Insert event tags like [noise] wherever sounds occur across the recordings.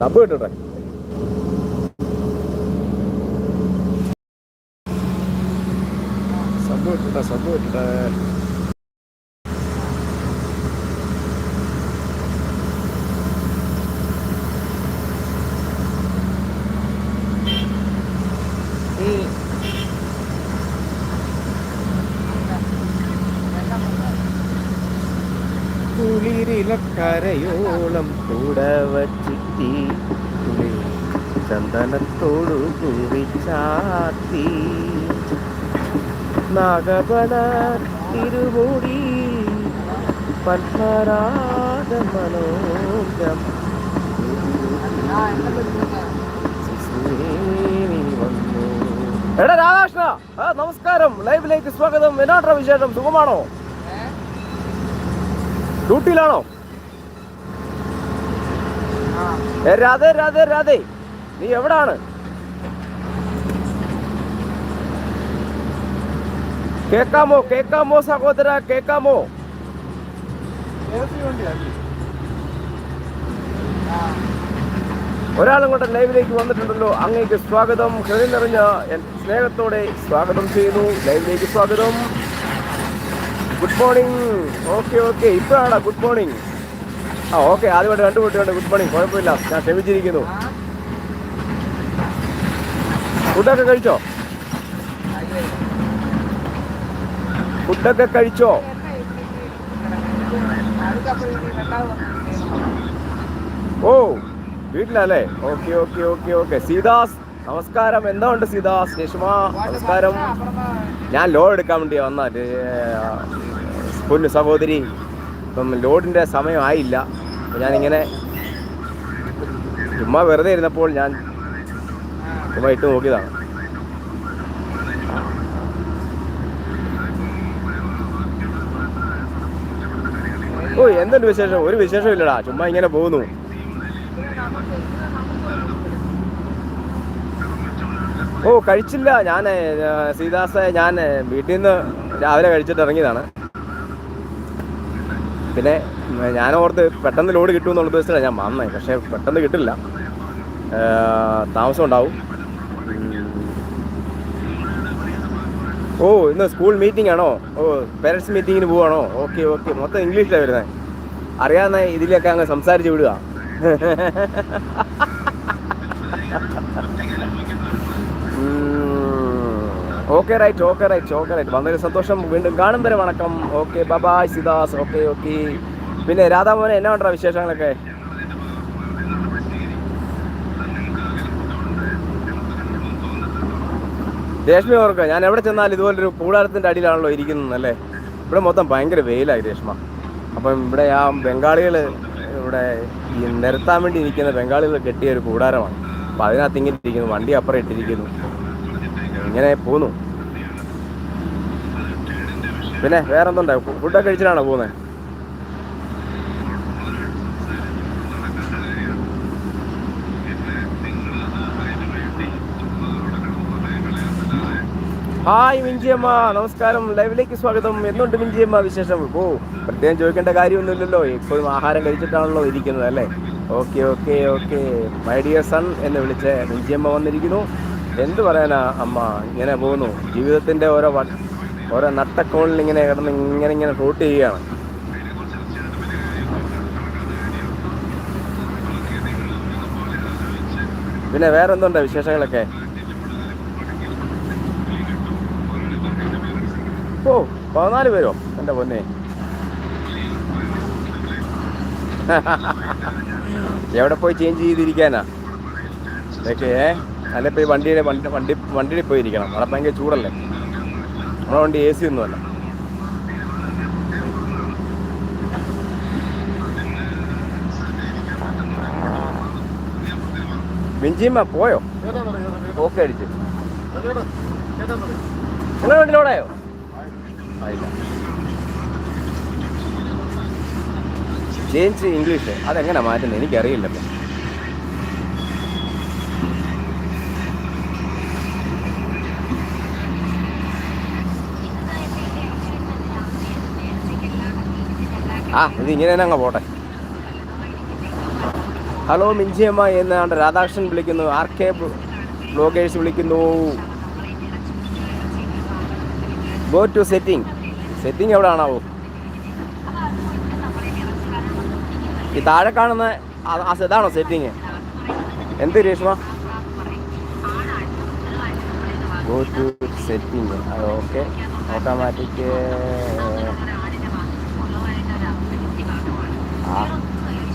Dub കിട്ടട്ടെ സംഭവം കിട്ടട്ടെ സംഭവം കിട്ടട്ടെ കുളിരിലക്കരയോളം കൂടെ വച്ചിട്ടി. ചന്ദനത്തോടു കുറിച്ചാത്തി നാഗബല തിരുമുടി പത്മരാഗ മനോജം എടാ രാധാകൃഷ്ണ നമസ്കാരം. ലൈവിലേക്ക് സ്വാഗതം. വിനാട്ര വിശേഷം? സുഖമാണോ? ഡ്യൂട്ടിയിലാണോ? രാധേ രാധേ രാധേ. നീ എവിടാണ്? കേക്കാമോ? കേക്കാമോ സഹോദര കേക്കാമോ? ഒരാളും കൊണ്ട് ലൈവിലേക്ക് വന്നിട്ടുണ്ടല്ലോ. അങ്ങേക്ക് സ്വാഗതം. ഹൃദയം നിറഞ്ഞ സ്നേഹത്തോടെ സ്വാഗതം ചെയ്യുന്നു. ലൈവിലേക്ക് സ്വാഗതം. ഗുഡ് മോർണിംഗ് ഓക്കെ ഓക്കെ ഇപ്പോഴാണ് ഗുഡ് മോർണിംഗ് ആ ഓക്കെ ആദ്യമായിട്ട് കണ്ടുപിട്ടുണ്ട് ഗുഡ് മോർണിംഗ് കുഴപ്പമില്ല. ഞാൻ ക്ഷമിച്ചിരിക്കുന്നു. ഫുഡൊക്കെ കഴിച്ചോ? ഫുഡൊക്കെ കഴിച്ചോ? ഓ വീട്ടിലല്ലേ? ഓക്കെ ഓക്കെ ഓക്കെ ഓക്കെ സീതാസ് നമസ്കാരം. എന്താ ഉണ്ട് സീതാസ്? രേഷ്മ നമസ്കാരം. ഞാൻ ലോഡ് എടുക്കാൻ വേണ്ടി വന്ന. പൊന്നു സഹോദരി ഇപ്പം ലോഡിന്റെ സമയമായില്ല ഞാനിങ്ങനെ ചുമ്മാ വെറുതെ ഇരുന്നപ്പോൾ ഞാൻ ചുമ്മാ ഇട്ട് നോക്കിയതാണ്. ഓ എന്തുണ്ട് വിശേഷം? ഒരു വിശേഷം ഇല്ലടാ. ചുമ്മാ ഇങ്ങനെ പോകുന്നു. ഓ കഴിച്ചില്ല. ഞാൻ സീതാസ ഞാൻ വീട്ടിൽ നിന്ന് രാവിലെ കഴിച്ചിട്ട് ഇറങ്ങിയതാണ്. പിന്നെ ഞാൻ ഓർത്ത് പെട്ടെന്ന് ലോഡ് കിട്ടുമെന്നുള്ള ഉദ്ദേശത്തിലാണ് ഞാൻ വന്നത് പക്ഷേ പെട്ടെന്ന് കിട്ടില്ല. താമസം ഉണ്ടാവും ഓ ഇന്ന് സ്കൂൾ മീറ്റിംഗ് ആണോ ഓ പേരൻസ് മീറ്റിങ്ങിന് പോവാണോ? Okay okay. മൊത്തം ഇംഗ്ലീഷിലാണ് വരുന്നത് അറിയാവുന്ന ഇതിലൊക്കെ അങ്ങ് സംസാരിച്ച് വിടുക. [laughs] Okay right okay right okay right വന്നൊരു സന്തോഷം. വീണ്ടും കാണും വരെ വണക്കം. ഓക്കെ ബബായ് സിദാസ് ഓക്കെ ഓക്കെ പിന്നെ രാധാമോനെ എന്നാ ഉണ്ടാ വിശേഷങ്ങളൊക്കെ? രേഷ്മ ഓർക്കുക ഞാൻ എവിടെ ചെന്നാലും ഇതുപോലൊരു കൂടാരത്തിന്റെ അടിയിലാണല്ലോ ഇരിക്കുന്നത് അല്ലേ? ഇവിടെ മൊത്തം ഭയങ്കര വെയിലായി രേഷ്മ. അപ്പം ഇവിടെ ആ ബംഗാളികൾ ഇവിടെ നിരത്താൻ വേണ്ടി ഇരിക്കുന്ന ബംഗാളികൾ കെട്ടിയ ഒരു കൂടാരമാണ് അപ്പം അതിനകത്ത് ഇങ്ങനെ ഇരിക്കുന്നു വണ്ടി അപ്പുറം ഇട്ടിരിക്കുന്നു. ഇങ്ങനെ പോന്നു. പിന്നെ വേറെ വേറെന്തുണ്ട് ഫുഡൊക്കെ കഴിച്ചിട്ടാണോ പോകുന്നത് ഹായ് മിഞ്ചിയമ്മ നമസ്കാരം. ലൈവിലേക്ക് സ്വാഗതം. എന്തുണ്ട് മിഞ്ചിയമ്മ വിശേഷം? ഓ പ്രത്യേകം ചോദിക്കേണ്ട കാര്യമൊന്നുമില്ലല്ലോ. ഇപ്പോഴും ആഹാരം കഴിച്ചിട്ടാണല്ലോ ഇരിക്കുന്നത് അല്ലേ? Okay okay okay. My dear son എന്ന് വിളിച്ച് മിഞ്ചിയമ്മ വന്നിരിക്കുന്നു. എന്ത് പറയാനാ അമ്മ? ഇങ്ങനെ പോകുന്നു. ജീവിതത്തിന്റെ ഓരോ ഓരോ നട്ടക്കോണിൽ ഇങ്ങനെ കിടന്ന് ഇങ്ങനെ ഇങ്ങനെ ഫ്രൂട്ട് ചെയ്യുകയാണ്. പിന്നെ വേറെ എന്തുണ്ട് വിശേഷങ്ങളൊക്കെ? ഓ പതിനാല് പേരോ? എന്റെ പൊന്നെ. [laughs] എവിടെ പോയി ചേഞ്ച് ചെയ്തിരിക്കാനാ? ഇതൊക്കെ അല്ല ഇപ്പോൾ ഈ വണ്ടിയുടെ വണ്ടി വണ്ടി വണ്ടിയിൽ പോയിരിക്കണം. അവിടെ ഭയങ്കര ചൂടല്ലേ? നമ്മുടെ വണ്ടി എ സി ഒന്നുമല്ല മിഞ്ചിമ്മ പോയോ? ഓക്കെ അടിച്ച്. നിങ്ങളുടെ വണ്ടിയിലോടായോ ആയില്ല. ഇംഗ്ലീഷ്. അതെങ്ങനെ മാറ്റുന്നത്? എനിക്കറിയില്ലല്ലോ. ആ ഇത് ഇങ്ങനെ തന്നെ അങ്ങ് പോട്ടെ. ഹലോ മിഞ്ചിയമ്മ എന്നാണ്ട് രാധാകൃഷ്ണൻ വിളിക്കുന്നു. ആർ കെ ബ്ലോഗേഴ്സ് വിളിക്കുന്നു. ഗോ ടു സെറ്റിംഗ് സെറ്റിംഗ് എവിടെ ആണാവോ ഈ താഴെ കാണുന്ന ഇതാണോ സെറ്റിങ് എന്ത് Reshma? Go to setting okay automatic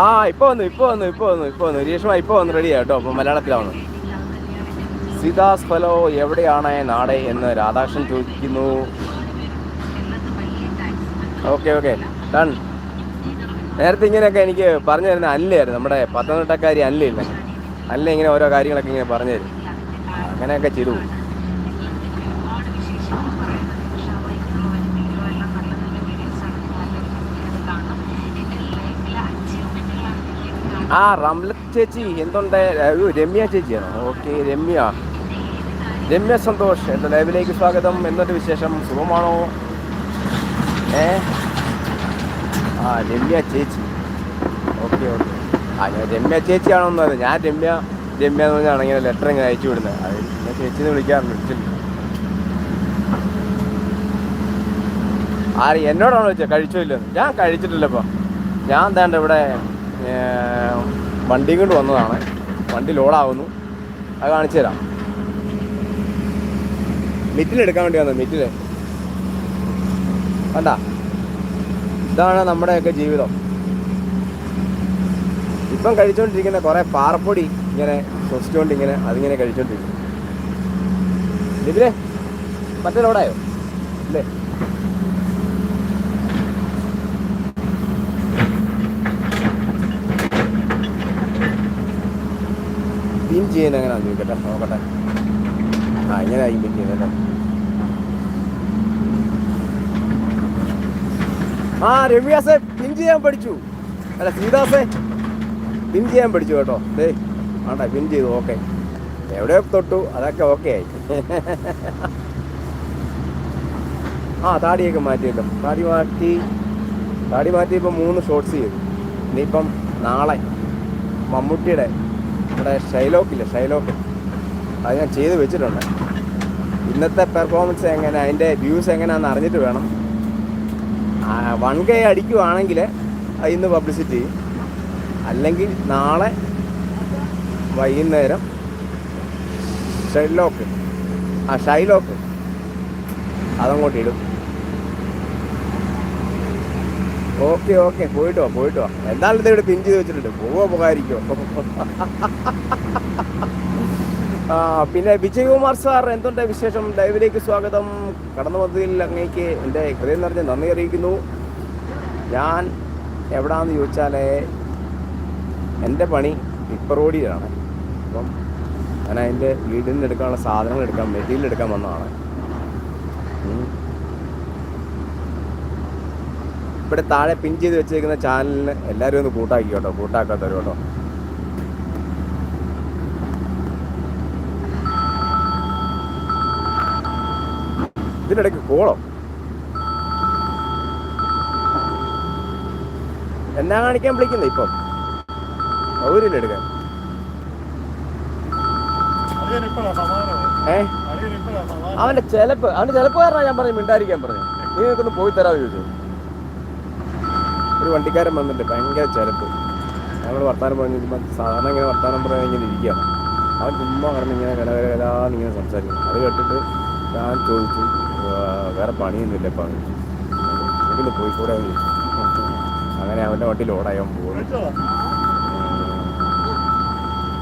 ആ ഇപ്പൊ വന്നു ഇപ്പൊ വന്നു ഇപ്പൊ വന്നു ഇപ്പൊ വന്നു. രീഷ്മ ഇപ്പൊ വന്നു റെഡി ആട്ടോ അപ്പൊ മലയാളത്തിലാണ്. സീതാസ് ഫലോ എവിടെയാണ് നാടെ എന്ന് രാധാകൃഷ്ണൻ ചോദിക്കുന്നു. Okay okay. ഡൺ. നേരത്തെ ഇങ്ങനെയൊക്കെ എനിക്ക് പറഞ്ഞു തരുന്ന അല്ലായിരുന്നു നമ്മുടെ പത്തനംതിട്ടക്കാരി അല്ലേ അല്ല ഇങ്ങനെ ഓരോ കാര്യങ്ങളൊക്കെ ഇങ്ങനെ പറഞ്ഞു തരും. അങ്ങനെയൊക്കെ ചെയ്തു. പോകും. ആ റംല ചേച്ചി എന്തുണ്ട്? രമ്യ ചേച്ചിയാണോ? ഓക്കെ രമ്യ. രമ്യ സന്തോഷ് എന്റെ ലൈവിലേക്ക് സ്വാഗതം. എന്നൊരു വിശേഷം? സുഖമാണോ? ഏ? ആ രമ്യ ചേച്ചി. Okay okay. ആ ഞാൻ രമ്യ ചേച്ചിയാണോന്ന് പറഞ്ഞത് ഞാൻ രമ്യ രമ്യ എന്ന് പറഞ്ഞാണ് ഇങ്ങനെ ലെറ്റർ ഇങ്ങനെ അയച്ചു വിടുന്നത്. അത് ഞാൻ ചേച്ചിന്ന് വിളിക്കാറുണ്ട് വിളിച്ചില്ല. ആര് എന്നോടാണോ ചോദിച്ചത് കഴിച്ചോ ഇല്ലെന്ന് ഞാൻ കഴിച്ചിട്ടില്ലപ്പോൾ ഞാൻ എന്താണ്ട് ഇവിടെ വണ്ടി കൊണ്ട് വന്നതാണ്. വണ്ടി ലോഡാവുന്നു. അത് കാണിച്ചു തരാം. മിറ്റിലെടുക്കാൻ വേണ്ടി വന്നത് മിറ്റിൽ. കണ്ട? ഇതാണ് നമ്മുടെയൊക്കെ ജീവിതം. ഇപ്പം കഴിച്ചുകൊണ്ടിരിക്കുന്ന കുറേ പാറപ്പൊടി ഇങ്ങനെ സ്വസിച്ചുകൊണ്ട് ഇങ്ങനെ അതിങ്ങനെ കഴിച്ചുകൊണ്ടിരിക്കും ഇതിലെ മറ്റേ ലോഡായോ? ഇല്ലേ? ചെയ്യുന്നത് എങ്ങനെയാണെന്ന് ചോദിക്കട്ടെ നോക്കട്ടെ. ആ ഇങ്ങനെ ആയി പിൻ കേട്ടോ. ആ രമ്യാസെ പിൻ ചെയ്യാൻ പഠിച്ചു. അല്ല സീതാസെ പിൻ ചെയ്യാൻ പഠിച്ചു കേട്ടോ. ദേ ആണ്ടാ പിൻ ചെയ്തു. ഓക്കെ എവിടെ തൊട്ടു? അതൊക്കെ ഓക്കെ ആയി. ആ താടിയൊക്കെ മാറ്റിയിട്ടും താടി മാറ്റി താടി മാറ്റി ഇപ്പം മൂന്ന് ഷോർട്സ് ചെയ്തു. ഇനിയിപ്പം നാളെ മമ്മൂട്ടിയുടെ നമ്മുടെ ഷൈലോക്കില്ല ഷൈലോക്ക് അത് ഞാൻ ചെയ്ത് വെച്ചിട്ടുണ്ട്. ഇന്നത്തെ പെർഫോമൻസ് എങ്ങനെ? അതിന്റെ വ്യൂസ് എങ്ങനെയാണെന്ന് അറിഞ്ഞിട്ട് വേണം. വൺ കെ അടിക്കുവാണെങ്കിൽ അത് ഇന്ന് പബ്ലിസിറ്റി അല്ലെങ്കിൽ നാളെ വൈകുന്നേരം ഷൈലോക്ക് ആ ഷൈലോക്ക് അതങ്ങോട്ട് ഇടും. Okay okay. പോയിട്ട് പോയിട്ട് വാ. എന്തായാലും ഇവിടെ പിൻ ചെയ്ത് വെച്ചിട്ടുണ്ട്. പോവോ ഉപകാരിക്കോ ആ പിന്നെ വിജയകുമാർ സാർ എന്തുണ്ട് വിശേഷം? ലൈവിലേക്ക് സ്വാഗതം. കടന്നു വന്നതിൽ അങ്ങേക്ക് എന്റെ ഹൃദയം നിറഞ്ഞ നന്ദി അറിയിക്കുന്നു. ഞാൻ എവിടാന്ന് ചോദിച്ചാൽ എന്റെ പണി ഇപ്പറോടിയിലാണ് അപ്പം ഞാൻ അതിന്റെ വീടിൽ നിന്ന് എടുക്കാനുള്ള സാധനങ്ങൾ എടുക്കാൻ മെറ്റീരിയൽ എടുക്കാൻ വന്നതാണ്. ഇവിടെ താഴെ പിൻ ചെയ്ത് വെച്ചേക്കുന്ന ചാനലിന് എല്ലാവരും ഒന്ന് കൂട്ടാക്കി കേട്ടോ കൂട്ടാക്കാത്തവർ കേട്ടോ. ഇതിനിടയ്ക്ക് കോളോ? എന്നാ കാണിക്കാൻ വിളിക്കുന്നത് ഇപ്പം? സൗകര്യമില്ല എടുക്കാൻ. ഏ? അവന്റെ ചിലപ്പ് അവന്റെ ചിലപ്പ് കാരണം ഞാൻ പറഞ്ഞു മിണ്ടായിരിക്കാൻ പറഞ്ഞു. നീ നിനക്കൊന്ന് പോയി തരാമോ ചോദിച്ചു. ഒരു വണ്ടിക്കാരൻ വന്നിട്ട് ഭയങ്കര ചിലപ്പ് ഞങ്ങൾ വർത്താനം പറഞ്ഞു സാധാരണ ഇങ്ങനെ വർത്താനം പറയാൻ ഇങ്ങനെ ഇരിക്കുകയാണ് അവൻ ചുമ്മാ കടന്ന് ഇങ്ങനെ കലകലാന്ന് ഇങ്ങനെ സംസാരിക്കും അത് കേട്ടിട്ട് ഞാൻ ചോദിച്ചു "ആ, വേറെ പണിയൊന്നുമില്ല ഇപ്പം. പോയിക്കൂടെ? എന്ന് അങ്ങനെ അവന്റെ വണ്ടി ലോഡായി അവൻ പോകുന്നു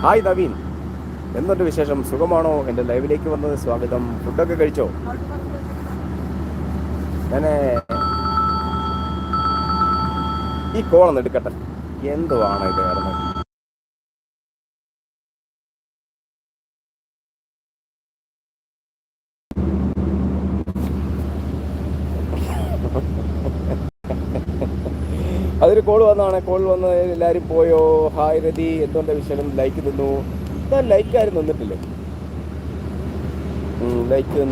ഹായ് നവീൻ. എന്തുണ്ട് വിശേഷം? സുഖമാണോ? എന്റെ ലൈവിലേക്ക് വന്നത് സ്വാഗതം. ഫുഡൊക്കെ കഴിച്ചോ? ഞാനേ ഈ കോളൊന്ന് എടുക്കട്ടെ. എന്തുവാണ് ഇത് കാരണം അതൊരു കോൾ വന്നതാണ്. കോൾ വന്ന് എല്ലാവരും പോയോ? ഹായ് രതി. എന്തുകൊണ്ട് വിശേഷം? ലൈക്ക് തന്നു ഇതാ ലൈക്കാരും നിന്നിട്ടില്ലേ? ലൈക്ക്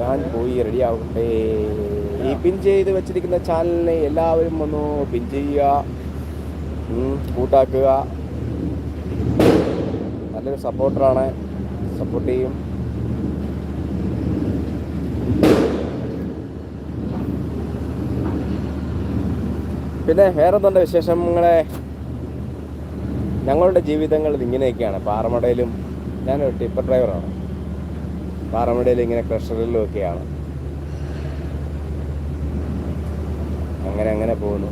ഞാൻ പോയി റെഡി ആവട്ടെ ഈ പിൻ ചെയ്ത് വെച്ചിരിക്കുന്ന ചാനലിനെ എല്ലാവരും ഒന്ന് പിൻ ചെയ്യുക. കൂട്ടാക്കുക. നല്ലൊരു സപ്പോർട്ടറാണ് സപ്പോർട്ട് ചെയ്യും. പിന്നെ വേറെ എന്തുണ്ട് വിശേഷങ്ങളെ? ഞങ്ങളുടെ ജീവിതങ്ങൾ ഇങ്ങനെയൊക്കെയാണ്. പാറമടയിലും ഞാനൊരു ടിപ്പർ ഡ്രൈവറാണ് പാറമടയിൽ ഇങ്ങനെ ക്രഷറിലും ഒക്കെയാണ് അങ്ങനെ അങ്ങനെ പോകുന്നു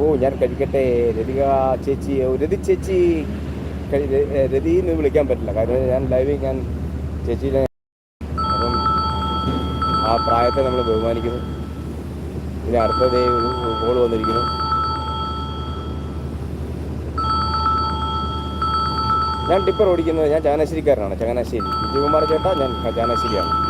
ഓ ഞാൻ കഴിക്കട്ടെ. രതിക ചേച്ചി രതി ചേച്ചി. രതി എന്ന് വിളിക്കാൻ പറ്റില്ല. കാരണം ഞാൻ ലൈവിൽ ഞാൻ ചേച്ചിയിലെ അപ്പം ആ പ്രായത്തെ നമ്മൾ ബഹുമാനിക്കുന്നു. പിന്നെ അടുത്തതേ ഒരു കോൾ വന്നിരിക്കുന്നു. ഞാൻ ടിപ്പർ ഓടിക്കുന്നത് ഞാൻ ചങ്ങനാശ്ശേരിക്കാരനാണ്. ചങ്ങനാശ്ശേരി. വിജയകുമാർ ചേട്ടാ ഞാൻ ചങ്ങനാശ്ശേരിയാണ്.